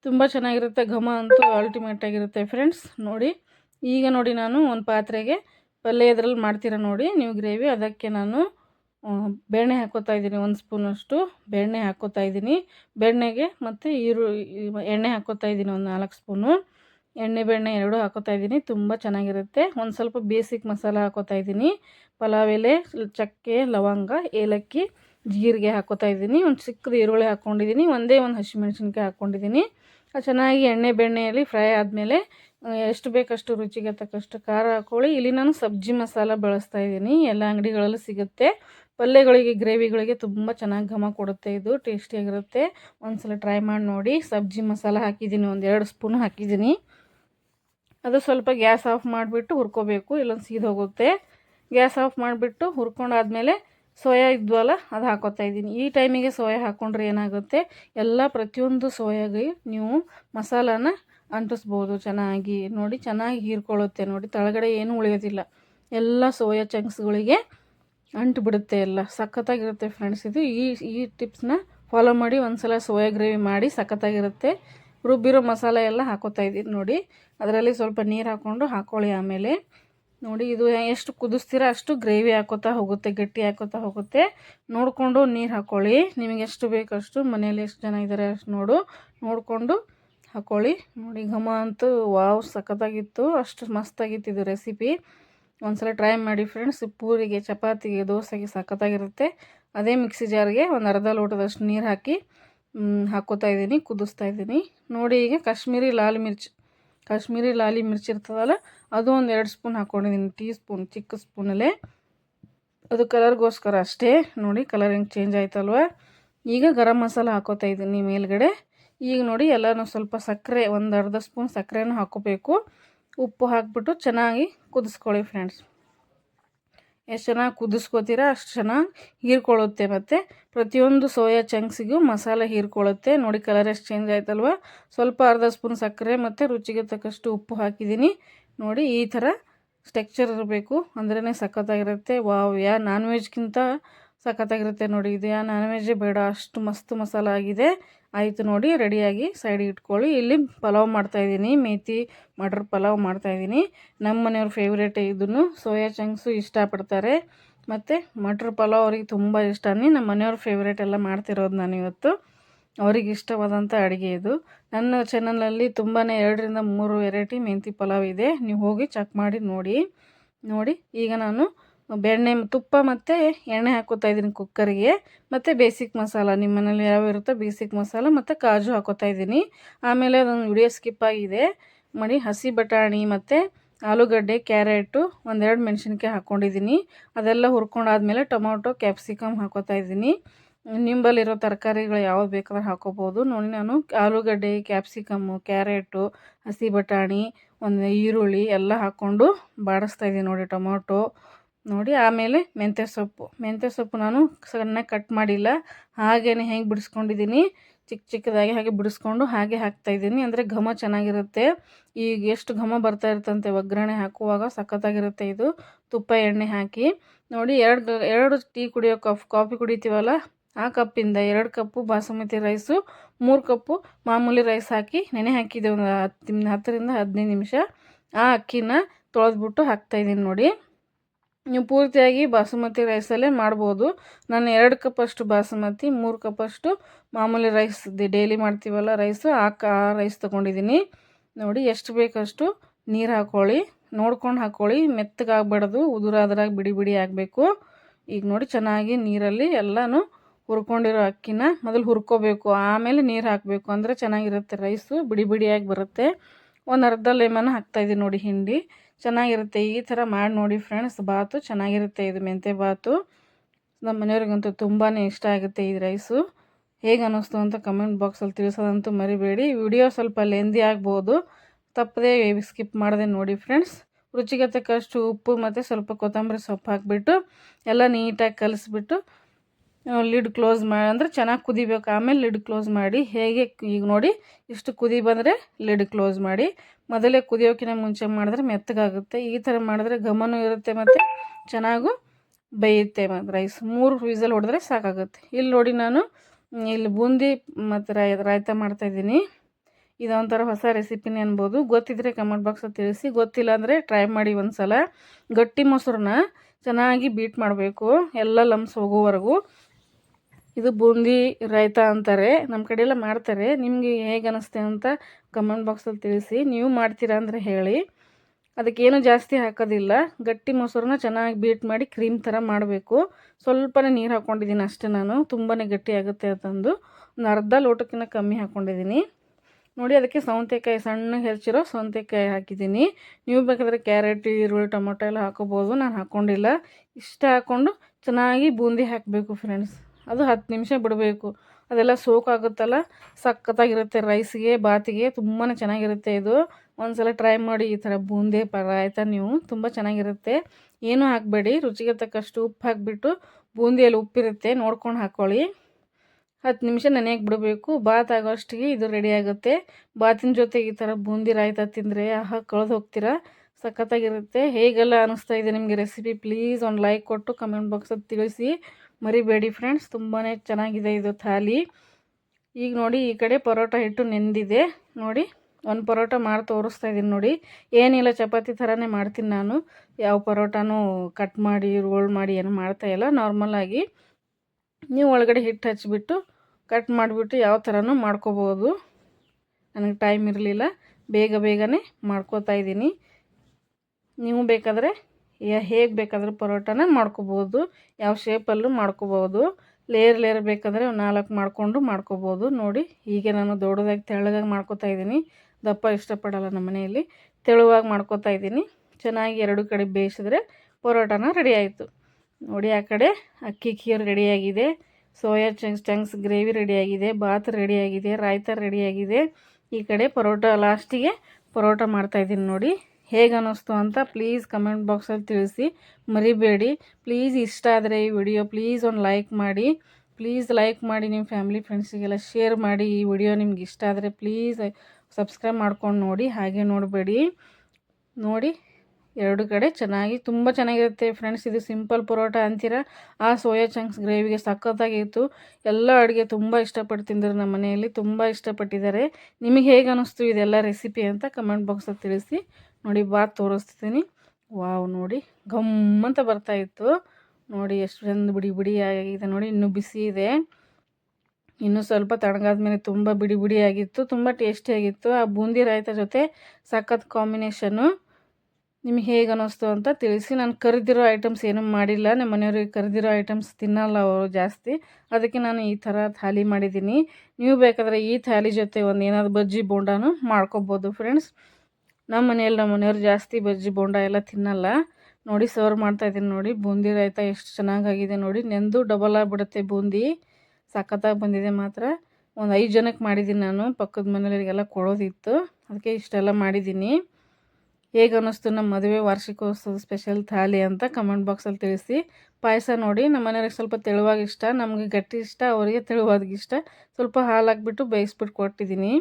ತುಂಬ ಚೆನ್ನಾಗಿರುತ್ತೆ. ಘಮ ಅಂತೂ ಅಲ್ಟಿಮೇಟ್ ಆಗಿರುತ್ತೆ ಫ್ರೆಂಡ್ಸ್ ನೋಡಿ, ಈಗ ನೋಡಿ ನಾನು ಒಂದು ಪಾತ್ರೆಗೆ ಪಲ್ಯ ಇದ್ರಲ್ಲಿ ಮಾಡ್ತೀರ ನೋಡಿ. ನೀವು ಗ್ರೇವಿ ಅದಕ್ಕೆ ನಾನು ಬೆಣ್ಣೆ ಹಾಕೋತಾ ಇದ್ದೀನಿ ಒಂದು ಸ್ಪೂನಷ್ಟು. ಬೆಣ್ಣೆ ಹಾಕೋತಾ ಇದ್ದೀನಿ. ಬೆಣ್ಣೆಗೆ ಮತ್ತು ಈರು ಎಣ್ಣೆ ಹಾಕೋತಾ ಇದ್ದೀನಿ ಒಂದು ನಾಲ್ಕು ಸ್ಪೂನು. ಎಣ್ಣೆ, ಬೆಣ್ಣೆ ಎರಡೂ ಹಾಕೋತಾ ಇದ್ದೀನಿ. ತುಂಬ ಚೆನ್ನಾಗಿರುತ್ತೆ. ಒಂದು ಸ್ವಲ್ಪ ಬೇಸಿಕ್ ಮಸಾಲ ಹಾಕೋತಾ ಇದ್ದೀನಿ. ಪಲಾವ್ ಎಲೆ, ಚಕ್ಕೆ, ಲವಂಗ, ಏಲಕ್ಕಿ, ಜೀರಿಗೆ ಹಾಕೋತಾ ಇದ್ದೀನಿ. ಒಂದು ಚಿಕ್ಕದು ಈರುಳ್ಳಿ ಹಾಕ್ಕೊಂಡಿದ್ದೀನಿ ಒಂದೇ ಒಂದು ಹಸಿಮೆಣ್ಸಿನ್ಕಾಯಿ ಹಾಕ್ಕೊಂಡಿದ್ದೀನಿ ಚೆನ್ನಾಗಿ ಎಣ್ಣೆ, ಬೆಣ್ಣೆಯಲ್ಲಿ ಫ್ರೈ ಆದಮೇಲೆ ಎಷ್ಟು ಬೇಕಷ್ಟು ರುಚಿಗೆ ತಕ್ಕಷ್ಟು ಖಾರ ಹಾಕ್ಕೊಳ್ಳಿ ಇಲ್ಲಿ ನಾನು ಸಬ್ಜಿ ಮಸಾಲ ಬಳಸ್ತಾ ಇದ್ದೀನಿ. ಎಲ್ಲ ಅಂಗಡಿಗಳಲ್ಲೂ ಸಿಗುತ್ತೆ. ಪಲ್ಯಗಳಿಗೆ ಗ್ರೇವಿಗಳಿಗೆ ತುಂಬ ಚೆನ್ನಾಗಿ ಘಮ ಕೊಡುತ್ತೆ ಇದು ಟೇಸ್ಟಿಯಾಗಿರುತ್ತೆ ಒಂದ್ಸಲ ಟ್ರೈ ಮಾಡಿ ನೋಡಿ. ಸಬ್ಜಿ ಮಸಾಲ ಹಾಕಿದ್ದೀನಿ, ಒಂದು ಎರಡು ಸ್ಪೂನ್ ಹಾಕಿದ್ದೀನಿ. ಅದು ಸ್ವಲ್ಪ ಗ್ಯಾಸ್ ಆಫ್ ಮಾಡಿಬಿಟ್ಟು ಹುರ್ಕೋಬೇಕು, ಇಲ್ಲೊಂದು ಸೀದೋಗುತ್ತೆ ಗ್ಯಾಸ್ ಆಫ್ ಮಾಡಿಬಿಟ್ಟು ಹುರ್ಕೊಂಡಾದ್ಮೇಲೆ ಸೋಯಾ ಇದ್ವಲ್ಲ, ಅದು ಹಾಕೋತಾ ಇದ್ದೀನಿ. ಈ ಟೈಮಿಗೆ ಸೋಯಾ ಹಾಕ್ಕೊಂಡ್ರೆ ಏನಾಗುತ್ತೆ? ಎಲ್ಲ ಪ್ರತಿಯೊಂದು ಸೋಯಾಗೆ ನೀವು ಮಸಾಲಾನ ಅಂಟಿಸ್ಬೋದು ಚೆನ್ನಾಗಿ. ನೋಡಿ, ಚೆನ್ನಾಗಿ ಹೀರ್ಕೊಳ್ಳುತ್ತೆ ನೋಡಿ. ತಳಗಡೆ ಏನೂ ಉಳಿಯೋದಿಲ್ಲ. ಎಲ್ಲ ಸೋಯಾ ಚಂಕ್ಸ್ಗಳಿಗೆ ಅಂಟು ಬಿಡುತ್ತೆ ಎಲ್ಲ. ಸಖತ್ತಾಗಿರುತ್ತೆ ಫ್ರೆಂಡ್ಸ್ ಇದು ಈ ಈ ಟಿಪ್ಸ್ನ ಫಾಲೋ ಮಾಡಿ ಒಂದು ಸಲ ಸೋಯಾ ಗ್ರೇವಿ ಮಾಡಿ ಸಖತ್ತಾಗಿರುತ್ತೆ. ರುಬ್ಬಿರೋ ಮಸಾಲೆ ಎಲ್ಲ ಹಾಕೋತಾ ಇದ್ದೀನಿ ನೋಡಿ. ಅದರಲ್ಲಿ ಸ್ವಲ್ಪ ನೀರು ಹಾಕ್ಕೊಂಡು ಹಾಕ್ಕೊಳ್ಳಿ ಆಮೇಲೆ. ನೋಡಿ, ಇದು ಎಷ್ಟು ಕುದಿಸ್ತೀರ ಅಷ್ಟು ಗ್ರೇವಿ ಹಾಕೋತಾ ಹೋಗುತ್ತೆ, ಗಟ್ಟಿ ಹಾಕೋತಾ ಹೋಗುತ್ತೆ. ನೋಡಿಕೊಂಡು ನೀರು ಹಾಕ್ಕೊಳ್ಳಿ ನಿಮಗೆ ಎಷ್ಟು ಬೇಕು ಅಷ್ಟು, ಮನೆಯಲ್ಲಿ ಎಷ್ಟು ಜನ ಇದ್ದಾರೆ ಅಷ್ಟು ನೋಡು. ನೋಡಿಕೊಂಡು ಹಾಕ್ಕೊಳ್ಳಿ ನೋಡಿ, ಘಮ ಅಂತೂ ವಾವ್, ಸಖತ್ತಾಗಿತ್ತು. ಅಷ್ಟು ಮಸ್ತಾಗಿತ್ತು ಇದು ರೆಸಿಪಿ ಒಂದ್ಸಲ ಟ್ರೈ ಮಾಡಿ ಫ್ರೆಂಡ್ಸ್ ಪೂರಿಗೆ, ಚಪಾತಿಗೆ, ದೋಸೆಗೆ ಸಖತ್ತಾಗಿರುತ್ತೆ. ಅದೇ ಮಿಕ್ಸಿ ಜಾರ್ಗೆ ಒಂದು ಅರ್ಧ ಲೋಟದಷ್ಟು ನೀರು ಹಾಕಿ ಹಾಕೋತಾ ಇದ್ದೀನಿ, ಕುದಿಸ್ತಾ ಇದ್ದೀನಿ. ನೋಡಿ ಈಗ ಕಾಶ್ಮೀರಿ ಲಾಲ್ ಮಿರ್ಚ್. ಕಾಶ್ಮೀರಿ ಲಾಲಿ ಮಿರ್ಚಿ ಇರ್ತದಲ್ಲ, ಅದು ಒಂದು ಎರಡು ಸ್ಪೂನ್ ಹಾಕ್ಕೊಂಡಿದ್ದೀನಿ ಟೀ ಸ್ಪೂನ್ ಚಿಕ್ಕ ಸ್ಪೂನಲ್ಲೇ ಅದು ಕಲರ್ಗೋಸ್ಕರ ಅಷ್ಟೇ. ನೋಡಿ ಕಲರ್ ಹೆಂಗೆ ಚೇಂಜ್ ಆಯ್ತಲ್ವ? ಈಗ ಗರಂ ಮಸಾಲ ಹಾಕೋತಾ ಇದ್ದೀನಿ ಮೇಲ್ಗಡೆ. ಈಗ ನೋಡಿ ಎಲ್ಲನೂ ಸ್ವಲ್ಪ ಸಕ್ಕರೆ, ಒಂದು ಅರ್ಧ ಸ್ಪೂನ್ ಸಕ್ಕರೆನೂ ಹಾಕೋಬೇಕು. ಉಪ್ಪು ಹಾಕ್ಬಿಟ್ಟು ಚೆನ್ನಾಗಿ ಕುದಿಸ್ಕೊಳ್ಳಿ ಫ್ರೆಂಡ್ಸ್ ಎಷ್ಟು ಚೆನ್ನಾಗಿ ಕುದಿಸ್ಕೋತೀರ ಅಷ್ಟು ಚೆನ್ನಾಗಿ ಹೀರ್ಕೊಳ್ಳುತ್ತೆ ಮತ್ತು ಪ್ರತಿಯೊಂದು ಸೋಯಾ ಚಂಕ್ಸಿಗೂ ಮಸಾಲೆ ಹೀರ್ಕೊಳ್ಳುತ್ತೆ. ನೋಡಿ ಕಲರ್ ಎಷ್ಟು ಚೇಂಜ್ ಆಯ್ತಲ್ವ? ಸ್ವಲ್ಪ ಅರ್ಧ ಸ್ಪೂನ್ ಸಕ್ಕರೆ ಮತ್ತು ರುಚಿಗೆ ತಕ್ಕಷ್ಟು ಉಪ್ಪು ಹಾಕಿದ್ದೀನಿ. ನೋಡಿ ಈ ಥರ ಸ್ಟೆಕ್ಚರ್ ಇರಬೇಕು. ಅಂದ್ರೇ ಸಖತ್ತಾಗಿರುತ್ತೆ. ವಾವ್, ಯಾ ನಾನ್ ವೆಜ್ಗಿಂತ ಸಖತ್ತಾಗಿರುತ್ತೆ ನೋಡಿ. ಇದು ಯಾ ನಾನ್ ವೆಜ್ಜೇ ಬೇಡ. ಅಷ್ಟು ಮಸ್ತ್ ಮಸಾಲ ಆಗಿದೆ. ಆಯಿತು ನೋಡಿ, ರೆಡಿಯಾಗಿ ಸೈಡಿಗೆ ಇಟ್ಕೊಳ್ಳಿ. ಇಲ್ಲಿ ಪಲಾವ್ ಮಾಡ್ತಾಯಿದ್ದೀನಿ ಮೇಥಿ ಮಟರ್ ಪಲಾವ್ ಮಾಡ್ತಾಯಿದ್ದೀನಿ ನಮ್ಮ ಮನೆಯವ್ರ ಫೇವ್ರೇಟ್ ಇದನ್ನು ಸೋಯಾ ಚಂಕ್ಸು ಇಷ್ಟಪಡ್ತಾರೆ. ಮತ್ತು ಮಟ್ರ್ ಪಲಾವ್ ಅವ್ರಿಗೆ ತುಂಬ ಇಷ್ಟನೇ. ನಮ್ಮ ಮನೆಯವ್ರ ಫೇವ್ರೇಟ್ ಎಲ್ಲ ಮಾಡ್ತಿರೋದು ನಾನು ಇವತ್ತು. ಅವ್ರಿಗೆ ಇಷ್ಟವಾದಂಥ ಅಡುಗೆ ಇದು. ನನ್ನ ಚಾನಲಲ್ಲಿ ತುಂಬಾ ಎರಡರಿಂದ ಮೂರು ವೆರೈಟಿ ಮೆಂತಿ ಪಲಾವ್ ಇದೆ. ನೀವು ಹೋಗಿ ಚೆಕ್ ಮಾಡಿ ನೋಡಿ. ನೋಡಿ, ಈಗ ನಾನು ಬೆಣ್ಣೆ ತುಪ್ಪ ಮತ್ತು ಎಣ್ಣೆ ಹಾಕೋತಾ ಇದ್ದೀನಿ ಕುಕ್ಕರ್ಗೆ. ಮತ್ತು ಬೇಸಿಕ್ ಮಸಾಲ ನಿಮ್ಮ ಮನೇಲಿ ಯಾವ ಇರುತ್ತೋ ಬೇಸಿಕ್ ಮಸಾಲ ಮತ್ತು ಕಾಜು ಹಾಕೋತಾ ಇದ್ದೀನಿ. ಆಮೇಲೆ ಅದೊಂದು ವಿಡಿಯೋ ಸ್ಕಿಪ್ ಆಗಿದೆ. ಮಾಡಿ ಹಸಿ ಬಟಾಣಿ ಮತ್ತು ಆಲೂಗಡ್ಡೆ, ಕ್ಯಾರೆಟು ಒಂದೆರಡು ಮೆಣಸಿನ್ಕಾಯಿ ಹಾಕ್ಕೊಂಡಿದ್ದೀನಿ ಅದೆಲ್ಲ ಹುರ್ಕೊಂಡಾದ್ಮೇಲೆ ಟೊಮೊಟೊ ಕ್ಯಾಪ್ಸಿಕಮ್ ಹಾಕೋತಾ ಇದ್ದೀನಿ. ನಿಂಬಲ್ಲಿರೋ ತರಕಾರಿಗಳು ಯಾವ್ದು ಬೇಕಾದ್ರೆ ಹಾಕೋಬೋದು. ನೋಡಿ ನಾನು ಆಲೂಗಡ್ಡೆ ಕ್ಯಾಪ್ಸಿಕಮ್ಮು ಕ್ಯಾರೆಟು, ಹಸಿ ಬಟಾಣಿ, ಒಂದು ಈರುಳ್ಳಿ ಎಲ್ಲ ಹಾಕ್ಕೊಂಡು ಬಾಡಿಸ್ತಾಯಿದ್ದೀನಿ ನೋಡಿ ಟೊಮೊಟೊ. ನೋಡಿ, ಆಮೇಲೆ ಮೆಂತ್ಯ ಸೊಪ್ಪು. ಮೆಂತ್ಯ ಸೊಪ್ಪು ನಾನು ಸಣ್ಣಗೆ ಕಟ್ ಮಾಡಿಲ್ಲ. ಹಾಗೇ ಹೆಂಗೆ ಬಿಡಿಸ್ಕೊಂಡಿದ್ದೀನಿ? ಚಿಕ್ಕ ಚಿಕ್ಕದಾಗಿ ಹಾಗೆ ಬಿಡಿಸ್ಕೊಂಡು ಹಾಗೆ ಹಾಕ್ತಾಯಿದ್ದೀನಿ ಅಂದರೆ ಘಮ ಚೆನ್ನಾಗಿರುತ್ತೆ. ಈಗ ಎಷ್ಟು ಘಮ ಬರ್ತಾ ಇರ್ತಂತೆ ಒಗ್ಗರಣೆ ಹಾಕುವಾಗ ಸಖತ್ತಾಗಿರುತ್ತೆ ಇದು. ತುಪ್ಪ, ಎಣ್ಣೆ ಹಾಕಿ. ನೋಡಿ, ಎರಡು ಎರಡು ಟೀ ಕುಡಿಯೋ ಕಫ್ ಕಾಫಿ ಕುಡಿತೀವಲ್ಲ? ಆ ಕಪ್ಪಿಂದ ಎರಡು ಕಪ್ಪು ಬಾಸುಮತಿ ರೈಸು, ಮೂರು ಕಪ್ಪು ಮಾಮೂಲಿ ರೈಸ್ ಹಾಕಿ ನೆನೆ ಹಾಕಿದ್ದೆ ಒಂದು ಹತ್ತು ಹತ್ತರಿಂದ ಹದಿನೈದು ನಿಮಿಷ. ಆ ಅಕ್ಕಿನ ತೊಳೆದ್ಬಿಟ್ಟು ಹಾಕ್ತಾಯಿದ್ದೀನಿ ನೋಡಿ. ನೀವು ಪೂರ್ತಿಯಾಗಿ ಬಾಸುಮತಿ ರೈಸಲ್ಲೇ ಮಾಡ್ಬೋದು. ನಾನು ಎರಡು ಕಪ್ಪಷ್ಟು ಬಾಸುಮತಿ, ಮೂರು ಕಪ್ಪಷ್ಟು ಮಾಮೂಲಿ ರೈಸ್ ಡೈಲಿ ಮಾಡ್ತೀವಲ್ಲ ರೈಸು, ಆ ಕ ರೈಸ್ ತೊಗೊಂಡಿದ್ದೀನಿ. ನೋಡಿ, ಎಷ್ಟು ಬೇಕಷ್ಟು ನೀರು ಹಾಕ್ಕೊಳ್ಳಿ ನೋಡ್ಕೊಂಡು ಹಾಕ್ಕೊಳ್ಳಿ ಮೆತ್ತಗಾಗಬಾರ್ದು, ಉದುರಾದ್ರಾಗ ಬಿಡಿ ಬಿಡಿ ಆಗಬೇಕು. ಈಗ ನೋಡಿ, ಚೆನ್ನಾಗಿ ನೀರಲ್ಲಿ ಎಲ್ಲನೂ ಹುರ್ಕೊಂಡಿರೋ ಅಕ್ಕಿನ ಮೊದಲು ಹುರ್ಕೋಬೇಕು. ಆಮೇಲೆ ನೀರು ಹಾಕಬೇಕು. ಅಂದರೆ ಚೆನ್ನಾಗಿರುತ್ತೆ ರೈಸು, ಬಿಡಿ ಬಿಡಿಯಾಗಿ ಬರುತ್ತೆ. ಒಂದು ಅರ್ಧ ಲೆಮನ್ ಹಾಕ್ತಾಯಿದ್ದೀನಿ ನೋಡಿ, ಹಿಂಡಿ. ಚೆನ್ನಾಗಿರುತ್ತೆ. ಈ ಥರ ಮಾಡಿ ನೋಡಿ ಫ್ರೆಂಡ್ಸ್ ಬಾತು ಚೆನ್ನಾಗಿರುತ್ತೆ ಇದು ಮೆಂತ್ಯ ಬಾತು. ನಮ್ಮ ಮನೆಯವ್ರಿಗಂತೂ ತುಂಬಾ ಇಷ್ಟ ಆಗುತ್ತೆ ಈ ರೈಸು ಹೇಗೆ ಅನ್ನಿಸ್ತು ಅಂತ ಕಮೆಂಟ್ ಬಾಕ್ಸಲ್ಲಿ ತಿಳಿಸೋದಂತೂ ಮರಿಬೇಡಿ. ವಿಡಿಯೋ ಸ್ವಲ್ಪ ಲೆಂದಿ ಆಗ್ಬೋದು. ತಪ್ಪದೇ ಸ್ಕಿಪ್ ಮಾಡದೆ ನೋಡಿ ಫ್ರೆಂಡ್ಸ್ ರುಚಿಗೆ ತಕ್ಕಷ್ಟು ಉಪ್ಪು ಮತ್ತು ಸ್ವಲ್ಪ ಕೊತ್ತಂಬರಿ ಸೊಪ್ಪು ಹಾಕಿಬಿಟ್ಟು, ಎಲ್ಲ ನೀಟಾಗಿ ಕಲಿಸ್ಬಿಟ್ಟು ಲಿಡ್ ಕ್ಲೋಸ್ ಮಾಡಿ ಅಂದರೆ ಚೆನ್ನಾಗಿ ಕುದಿಬೇಕು. ಆಮೇಲೆ ಲಿಡ್ ಕ್ಲೋಸ್ ಮಾಡಿ, ಹೇಗೆ ಈಗ ನೋಡಿ, ಇಷ್ಟು ಕುದಿ ಬಂದರೆ ಲಿಡ್ ಕ್ಲೋಸ್ ಮಾಡಿ. ಮೊದಲೇ ಕುದಿಯೋಕಿನ ಮುಂಚೆ ಮಾಡಿದ್ರೆ ಮೆತ್ತಗಾಗುತ್ತೆ. ಈ ಥರ ಮಾಡಿದ್ರೆ ಘಮನೂ ಇರುತ್ತೆ ಮತ್ತು ಚೆನ್ನಾಗೂ ಬೇಯುತ್ತೆ ಮತ್ತು ರೈಸ್ ಮೂರು ವಿಸಲ್ ಹೊಡೆದ್ರೆ ಸಾಕಾಗುತ್ತೆ. ಇಲ್ಲಿ ನೋಡಿ ನಾನು ಇಲ್ಲಿ ಬೂಂದಿ ಮತ್ತು ರಾಯ್ ರಾಯ್ತ ಮಾಡ್ತಾಯಿದ್ದೀನಿ ಇದೊಂಥರ ಹೊಸ ರೆಸಿಪಿನೇ ಅನ್ಬೋದು. ಗೊತ್ತಿದ್ರೆ ಕಮೆಂಟ್ ಬಾಕ್ಸಲ್ಲಿ ತಿಳಿಸಿ. ಗೊತ್ತಿಲ್ಲ ಅಂದರೆ ಟ್ರೈ ಮಾಡಿ ಒಂದು ಸಲ ಗಟ್ಟಿ ಮೊಸರನ್ನ ಚೆನ್ನಾಗಿ ಬೀಟ್ ಮಾಡಬೇಕು. ಎಲ್ಲ ಲಮ್ಸ್ ಹೋಗೋವರೆಗೂ. ಇದು ಬೂಂದಿ ರಾಯ್ತ ಅಂತಾರೆ. ನಮ್ಮ ಕಡೆ ಎಲ್ಲ ಮಾಡ್ತಾರೆ. ನಿಮಗೆ ಹೇಗೆ ಅನ್ನಿಸ್ತೆ ಅಂತ ಕಮೆಂಟ್ ಬಾಕ್ಸಲ್ಲಿ ತಿಳಿಸಿ. ನೀವು ಮಾಡ್ತೀರಾ ಅಂದರೆ ಹೇಳಿ. ಅದಕ್ಕೇನು ಜಾಸ್ತಿ ಹಾಕೋದಿಲ್ಲ. ಗಟ್ಟಿ ಮೊಸರನ್ನ ಚೆನ್ನಾಗಿ ಬೀಟ್ ಮಾಡಿ ಕ್ರೀಮ್ ಥರ ಮಾಡಬೇಕು. ಸ್ವಲ್ಪನೇ ನೀರು ಹಾಕ್ಕೊಂಡಿದ್ದೀನಿ ಅಷ್ಟೇ ನಾನು. ತುಂಬಾ ಗಟ್ಟಿ ಆಗುತ್ತೆ ಅಂತಂದು ಒಂದು ಅರ್ಧ ಲೋಟಕ್ಕಿಂತ ಕಮ್ಮಿ ಹಾಕ್ಕೊಂಡಿದ್ದೀನಿ ನೋಡಿ, ಅದಕ್ಕೆ ಸೌಂತೆಕಾಯಿ ಸಣ್ಣಗೆ ಹೆಚ್ಚಿರೋ ಸೌಂತೆಕಾಯಿ ಹಾಕಿದ್ದೀನಿ. ನೀವು ಬೇಕಾದರೆ ಕ್ಯಾರೆಟ್, ಈರುಳ್ಳಿ, ಟೊಮೊಟೊ ಎಲ್ಲ ಹಾಕೋಬೋದು. ನಾನು ಹಾಕ್ಕೊಂಡಿಲ್ಲ ಇಷ್ಟ ಹಾಕ್ಕೊಂಡು ಚೆನ್ನಾಗಿ ಬೂಂದಿ ಹಾಕಬೇಕು ಫ್ರೆಂಡ್ಸ್ ಅದು ಹತ್ತು ನಿಮಿಷ ಬಿಡಬೇಕು. ಅದೆಲ್ಲ ಸೋಕಾಗುತ್ತಲ್ಲ? ಸಖತ್ತಾಗಿರುತ್ತೆ ರೈಸ್ಗೆ, ಬಾತಿಗೆ ತುಂಬಾ ಚೆನ್ನಾಗಿರುತ್ತೆ ಇದು. ಒಂದ್ಸಲ ಟ್ರೈ ಮಾಡಿ ಈ ಥರ ಬೂಂದಿ ಪರಾಯ್ತ ನೀವು? ತುಂಬ ಚೆನ್ನಾಗಿರುತ್ತೆ. ಏನೂ ಹಾಕಬೇಡಿ, ರುಚಿಗೆ ತಕ್ಕಷ್ಟು ಉಪ್ಪು ಹಾಕಿಬಿಟ್ಟು ಬೂಂದಿಯಲ್ಲಿ ಉಪ್ಪಿರುತ್ತೆ, ನೋಡ್ಕೊಂಡು ಹಾಕ್ಕೊಳ್ಳಿ ಹತ್ತು ನಿಮಿಷ ನೆನೆಯಕ್ಕೆ ಬಿಡಬೇಕು. ಬಾತ್ ಆಗೋಷ್ಟಿಗೆ ಇದು ರೆಡಿ ಆಗುತ್ತೆ. ಬಾತಿನ ಜೊತೆಗೆ ಈ ಥರ ಬೂಂದಿ ರಾಯ್ತ ತಿಂದರೆ, ಆಹಾ, ಕಳೆದು ಹೋಗ್ತೀರಾ? ಸಖತ್ತಾಗಿರುತ್ತೆ. ಹೇಗೆಲ್ಲ ಅನ್ನಿಸ್ತಾ ಇದೆ ನಿಮಗೆ ರೆಸಿಪಿ ಪ್ಲೀಸ್ ಒಂದು ಲೈಕ್ ಕೊಟ್ಟು ಕಮೆಂಟ್ ಬಾಕ್ಸಲ್ಲಿ ತಿಳಿಸಿ. ಮರಿಬೇಡಿ ಫ್ರೆಂಡ್ಸ್ ತುಂಬಾ ಚೆನ್ನಾಗಿದೆ ಇದು ಥಾಲಿ. ಈಗ ನೋಡಿ ಈ ಕಡೆ ಪರೋಟ ಹಿಟ್ಟು ನೆಂದಿದೆ. ನೋಡಿ, ಒಂದು ಪರೋಟ ಮಾಡಿ ತೋರಿಸ್ತಾ ಇದ್ದೀನಿ ನೋಡಿ. ಏನಿಲ್ಲ, ಚಪಾತಿ ಥರನೇ ಮಾಡ್ತೀನಿ ನಾನು. ಯಾವ ಪರೋಟನೂ ಕಟ್ ಮಾಡಿ ರೋಲ್ ಮಾಡಿ ಏನು ಮಾಡ್ತಾಯಿಲ್ಲ ನಾರ್ಮಲಾಗಿ ನೀವು ಒಳಗಡೆ ಹಿಟ್ಟು ಹಚ್ಚಿಬಿಟ್ಟು ಕಟ್ ಮಾಡಿಬಿಟ್ಟು ಯಾವ ಥರನೂ ಮಾಡ್ಕೋಬೋದು. ನನಗೆ ಟೈಮ್ ಇರಲಿಲ್ಲ. ಬೇಗ ಬೇಗನೆ ಮಾಡ್ಕೋತಾ ಇದ್ದೀನಿ ನೀವು ಬೇಕಾದರೆ ಹೇಗೆ ಬೇಕಾದರೂ ಪರೋಟನ ಮಾಡ್ಕೋಬೋದು, ಯಾವ ಶೇಪಲ್ಲೂ ಮಾಡ್ಕೋಬೋದು ಲೇಯರ್ ಲೇಯರ್ ಬೇಕಾದರೆ ನಾಲ್ಕು ಮಾಡಿಕೊಂಡು ಮಾಡ್ಕೋಬೋದು. ನೋಡಿ, ಹೀಗೆ ನಾನು ದೊಡ್ಡದಾಗಿ ತೆಳ್ಳಗಾಗಿ ಮಾಡ್ಕೋತಾ ಇದ್ದೀನಿ. ದಪ್ಪ ಇಷ್ಟಪಡಲ್ಲ ನಮ್ಮ ಮನೆಯಲ್ಲಿ. ತೆಳುವಾಗಿ ಮಾಡ್ಕೋತಾ ಇದ್ದೀನಿ. ಚೆನ್ನಾಗಿ ಎರಡು ಕಡೆ ಬೇಯಿಸಿದ್ರೆ ಪರೋಟನ ರೆಡಿ ಆಯಿತು. ನೋಡಿ, ಆ ಕಡೆ ಅಕ್ಕಿ ಖೀರ್ ರೆಡಿಯಾಗಿದೆ ಸೋಯಾ ಚಂಕ್ಸ್ ಚಂಕ್ಸ್ ಗ್ರೇವಿ ರೆಡಿಯಾಗಿದೆ ಬಾತ್ ರೆಡಿಯಾಗಿದೆ ರಾಯ್ತ ರೆಡಿಯಾಗಿದೆ ಈ ಕಡೆ ಪರೋಟ ಲಾಸ್ಟಿಗೆ ಪರೋಟ ಮಾಡ್ತಾಯಿದ್ದೀನಿ ನೋಡಿ. ಹೇಗೆ ಅನ್ನಿಸ್ತು ಅಂತ ಪ್ಲೀಸ್ ಕಮೆಂಟ್ ಬಾಕ್ಸಲ್ಲಿ ತಿಳಿಸಿ. ಮರಿಬೇಡಿ. ಪ್ಲೀಸ್ ಇಷ್ಟ ಆದರೆ ಈ ವಿಡಿಯೋ ಪ್ಲೀಸ್ ಒಂದು ಲೈಕ್ ಮಾಡಿ. ಪ್ಲೀಸ್ ಲೈಕ್ ಮಾಡಿ ನಿಮ್ಮ ಫ್ಯಾಮಿಲಿ ಫ್ರೆಂಡ್ಸಿಗೆಲ್ಲ ಶೇರ್ ಮಾಡಿ. ಈ ವಿಡಿಯೋ ನಿಮ್ಗೆ ಇಷ್ಟ ಆದರೆ ಪ್ಲೀಸ್ ಸಬ್ಸ್ಕ್ರೈಬ್ ಮಾಡ್ಕೊಂಡು ನೋಡಿ. ಹಾಗೆ ನೋಡಬೇಡಿ. ನೋಡಿ, ಎರಡು ಕಡೆ ಚೆನ್ನಾಗಿ, ತುಂಬ ಚೆನ್ನಾಗಿರುತ್ತೆ ಫ್ರೆಂಡ್ಸ್ ಇದು ಸಿಂಪಲ್ ಪರೋಟ ಅಂತೀರ? ಆ ಸೋಯಾ ಚಂಕ್ಸ್ ಗ್ರೇವಿಗೆ ಸಖತ್ತಾಗಿತ್ತು. ಎಲ್ಲ ಅಡುಗೆ ತುಂಬ ಇಷ್ಟಪಟ್ಟು ತಿಂದರು ನಮ್ಮ ಮನೆಯಲ್ಲಿ. ತುಂಬ ಇಷ್ಟಪಟ್ಟಿದ್ದಾರೆ. ನಿಮಗೆ ಹೇಗೆ ಅನ್ನಿಸ್ತು ಇದೆಲ್ಲ ರೆಸಿಪಿ ಅಂತ ಕಮೆಂಟ್ ಬಾಕ್ಸಲ್ಲಿ ತಿಳಿಸಿ. ನೋಡಿ ಬಾತ್ ತೋರಿಸ್ತೀನಿ. ವಾವ್, ನೋಡಿ ಗಮ್ಮಂತ ಬರ್ತಾಯಿತ್ತು ನೋಡಿ ಎಷ್ಟು ಚಂದ ಬಿಡಿ ಬಿಡಿ ಆಗಿದೆ. ನೋಡಿ ಇನ್ನೂ ಬಿಸಿ ಇದೆ. ಇನ್ನೂ ಸ್ವಲ್ಪ ತಣ್ಣಗಾದ್ಮೇಲೆ ತುಂಬ ಬಿಡಿ ಬಿಡಿ ಆಗಿತ್ತು. ತುಂಬ ಟೇಸ್ಟಿಯಾಗಿತ್ತು ಆ ಬೂಂದಿ ರಾಯ್ತ ಜೊತೆ ಸಖತ್ ಕಾಂಬಿನೇಷನ್ನು ನಿಮಗೆ ಹೇಗೆ ಅನ್ನಿಸ್ತು ಅಂತ ತಿಳಿಸಿ. ನಾನು ಕರೆದಿರೋ ಐಟಮ್ಸ್ ಏನೂ ಮಾಡಿಲ್ಲ. ನಮ್ಮ ಮನೆಯವ್ರಿಗೆ ಕರೆದಿರೋ ಐಟಮ್ಸ್ ತಿನ್ನಲ್ಲ ಅವರು ಜಾಸ್ತಿ. ಅದಕ್ಕೆ ನಾನು ಈ ಥರ ಥಾಲಿ ಮಾಡಿದ್ದೀನಿ. ನೀವು ಬೇಕಾದರೆ ಈ ಥಾಲಿ ಜೊತೆ ಒಂದು ಏನಾದ್ರು ಬಜ್ಜಿ ಬೋಂಡಾನು ಮಾಡ್ಕೊಬೋದು ಫ್ರೆಂಡ್ಸ್ ನಮ್ಮ ಮನೆಯಲ್ಲಿ ನಮ್ಮ ಮನೆಯವ್ರು ಜಾಸ್ತಿ ಬಜ್ಜಿ, ಬೋಂಡ ಎಲ್ಲ ತಿನ್ನಲ್ಲ. ನೋಡಿ ಸರ್ವ್ ಮಾಡ್ತಾಯಿದ್ದೀನಿ ನೋಡಿ. ಬೂಂದಿ ರಾಯ್ತ ಎಷ್ಟು ಚೆನ್ನಾಗಾಗಿದೆ ನೋಡಿ. ನೆಂದು ಡಬಲ್ ಆಗಿಬಿಡುತ್ತೆ ಬೂಂದಿ. ಸಖತ್ತಾಗಿ ಬಂದಿದೆ ಮಾತ್ರ. ಒಂದು ಐದು ಜನಕ್ಕೆ ಮಾಡಿದ್ದೀನಿ ನಾನು. ಪಕ್ಕದ ಮನೆಯವರಿಗೆಲ್ಲ ಕೊಡೋದಿತ್ತು. ಅದಕ್ಕೆ ಇಷ್ಟೆಲ್ಲ ಮಾಡಿದ್ದೀನಿ. ಹೇಗೆ ಅನ್ನಿಸ್ತು ನಮ್ಮ ಮದುವೆ ವಾರ್ಷಿಕೋತ್ಸವ ಸ್ಪೆಷಲ್ ಥಾಲಿ ಅಂತ ಕಮೆಂಟ್ ಬಾಕ್ಸಲ್ಲಿ ತಿಳಿಸಿ. ಪಾಯಸ ನೋಡಿ. ನಮ್ಮ ಮನೆಯವ್ರಿಗೆ ಸ್ವಲ್ಪ ತೆಳುವಾಗಿ ಇಷ್ಟ ನಮಗೆ ಗಟ್ಟಿ ಇಷ್ಟ, ಅವರಿಗೆ ತೆಳುವಾದಗಿಷ್ಟ ಸ್ವಲ್ಪ ಹಾಲು ಹಾಕ್ಬಿಟ್ಟು ಬೇಯಿಸ್ಬಿಟ್ಟು ಕೊಟ್ಟಿದ್ದೀನಿ.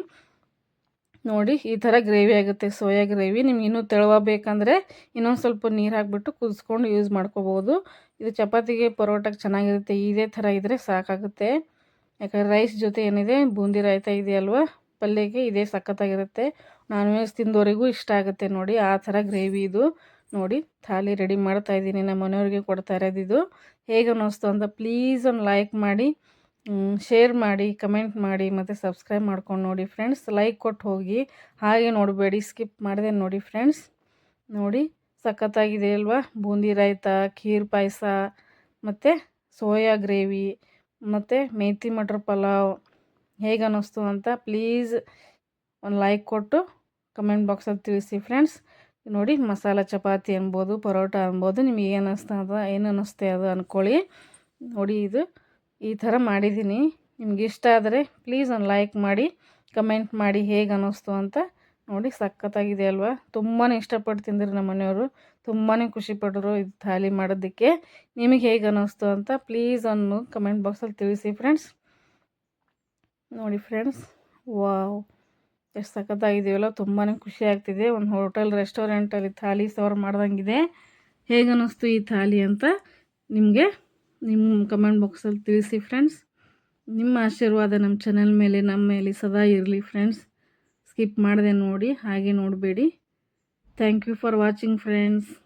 ನೋಡಿ, ಈ ಥರ ಗ್ರೇವಿ ಆಗುತ್ತೆ. ಸೋಯಾ ಗ್ರೇವಿ ನಿಮ್ಗೆ ಇನ್ನೂ ತೆಳುವ ಬೇಕಂದರೆ ಇನ್ನೊಂದು ಸ್ವಲ್ಪ ನೀರು ಹಾಕ್ಬಿಟ್ಟು ಕುದಿಸ್ಕೊಂಡು ಯೂಸ್ ಮಾಡ್ಕೋಬೋದು ಇದು ಚಪಾತಿಗೆ ಪರೋಟಕ್ಕೆ ಚೆನ್ನಾಗಿರುತ್ತೆ. ಇದೇ ಥರ ಇದ್ದರೆ ಸಾಕಾಗುತ್ತೆ. ಯಾಕಂದರೆ ರೈಸ್ ಜೊತೆ ಏನಿದೆ, ಬೂಂದಿ ರಾಯ್ತ ಇದೆಯಲ್ವ? ಪಲ್ಯಕ್ಕೆ ಇದೇ ಸಖತ್ತಾಗಿರುತ್ತೆ. ನಾನ್ ವೆಜ್ ತಿಂದವರಿಗೂ ಇಷ್ಟ ಆಗುತ್ತೆ ನೋಡಿ. ಆ ಥರ ಗ್ರೇವಿ ಇದು. ನೋಡಿ, ಥಾಲಿ ರೆಡಿ ಮಾಡ್ತಾ ಇದ್ದೀನಿ. ನಮ್ಮ ಮನೆಯವ್ರಿಗೆ ಕೊಡ್ತಾ ಇರೋದು ಇದು. ಹೇಗೆ ಅನ್ನಿಸ್ತು ಅಂತ ಪ್ಲೀಸ್ ಒಂದು ಲೈಕ್ ಮಾಡಿ. ಶೇರ್ ಮಾಡಿ ಕಮೆಂಟ್ ಮಾಡಿ, ಮತ್ತು ಸಬ್ಸ್ಕ್ರೈಬ್ ಮಾಡ್ಕೊಂಡು ನೋಡಿ ಫ್ರೆಂಡ್ಸ್ ಲೈಕ್ ಕೊಟ್ಟು ಹೋಗಿ. ಹಾಗೆ ನೋಡಬೇಡಿ ಸ್ಕಿಪ್ ಮಾಡಿದೆ ನೋಡಿ ಫ್ರೆಂಡ್ಸ್ ನೋಡಿ, ಸಖತ್ತಾಗಿದೆ ಅಲ್ವಾ? ಬೂಂದಿ ರಾಯ್ತ, ಖೀರ್ ಪಾಯಸ, ಮತ್ತು ಸೋಯಾ ಗ್ರೇವಿ, ಮತ್ತು ಮೇಥಿ ಮಟ್ರ್ ಪಲಾವ್. ಹೇಗೆ ಅನ್ನಿಸ್ತು ಅಂತ ಪ್ಲೀಸ್ ಒಂದು ಲೈಕ್ ಕೊಟ್ಟು ಕಮೆಂಟ್ ಬಾಕ್ಸಲ್ಲಿ ತಿಳಿಸಿ ಫ್ರೆಂಡ್ಸ್ ನೋಡಿ, ಮಸಾಲ ಚಪಾತಿ ಅನ್ಬೋದು, ಪರೋಟ ಅನ್ಬೋದು, ನಿಮಗೆ ಏನು ಅನ್ನಿಸ್ತದ ಏನು ಅನ್ನಿಸ್ತೆ ಅದು ಅಂದ್ಕೊಳ್ಳಿ ನೋಡಿ ಇದು. ಈ ಥರ ಮಾಡಿದ್ದೀನಿ. ನಿಮ್ಗೆ ಇಷ್ಟ ಆದರೆ ಪ್ಲೀಸ್ ಒಂದು ಲೈಕ್ ಮಾಡಿ, ಕಮೆಂಟ್ ಮಾಡಿ ಹೇಗೆ ಅನ್ನಿಸ್ತು ಅಂತ ನೋಡಿ. ಸಖತ್ತಾಗಿದೆ ಅಲ್ವಾ? ತುಂಬಾ ಇಷ್ಟಪಟ್ಟು ತಿಂದರು ನಮ್ಮ ಮನೆಯವರು ತುಂಬಾ ಖುಷಿಪಟ್ಟರು ಇದು ಥಾಲಿ ಮಾಡೋದಕ್ಕೆ. ನಿಮಗೆ ಹೇಗೆ ಅನ್ನಿಸ್ತು ಅಂತ ಪ್ಲೀಸ್ ಅನ್ನು ಕಮೆಂಟ್ ಬಾಕ್ಸಲ್ಲಿ ತಿಳಿಸಿ ಫ್ರೆಂಡ್ಸ್. ನೋಡಿ ಫ್ರೆಂಡ್ಸ್, ವಾವ್. ಎಷ್ಟು ಸಖತ್ತಾಗಿದೆಯಲ್ಲ ತುಂಬಾ ಖುಷಿ ಆಗ್ತಿದೆ. ಒಂದು ಹೋಟೆಲ್, ರೆಸ್ಟೋರೆಂಟಲ್ಲಿ ಥಾಲಿ ಸರ್ವ್ ಮಾಡ್ದಂಗಿದೆ. ಹೇಗೆ ಅನ್ನಿಸ್ತು ಈ ಥಾಲಿ ಅಂತ ನಿಮಗೆ ನಿಮ್ಮ ಕಮೆಂಟ್ ಬಾಕ್ಸಲ್ಲಿ ತಿಳಿಸಿ ಫ್ರೆಂಡ್ಸ್. ನಿಮ್ಮ ಆಶೀರ್ವಾದ ನಮ್ಮ ಚಾನಲ್ ಮೇಲೆ, ನಮ್ಮ ಮೇಲೆ ಸದಾ ಇರಲಿ ಫ್ರೆಂಡ್ಸ್. ಸ್ಕಿಪ್ ಮಾಡಿದೆ ನೋಡಿ, ಹಾಗೆ ನೋಡಬೇಡಿ. Thank you for watching friends.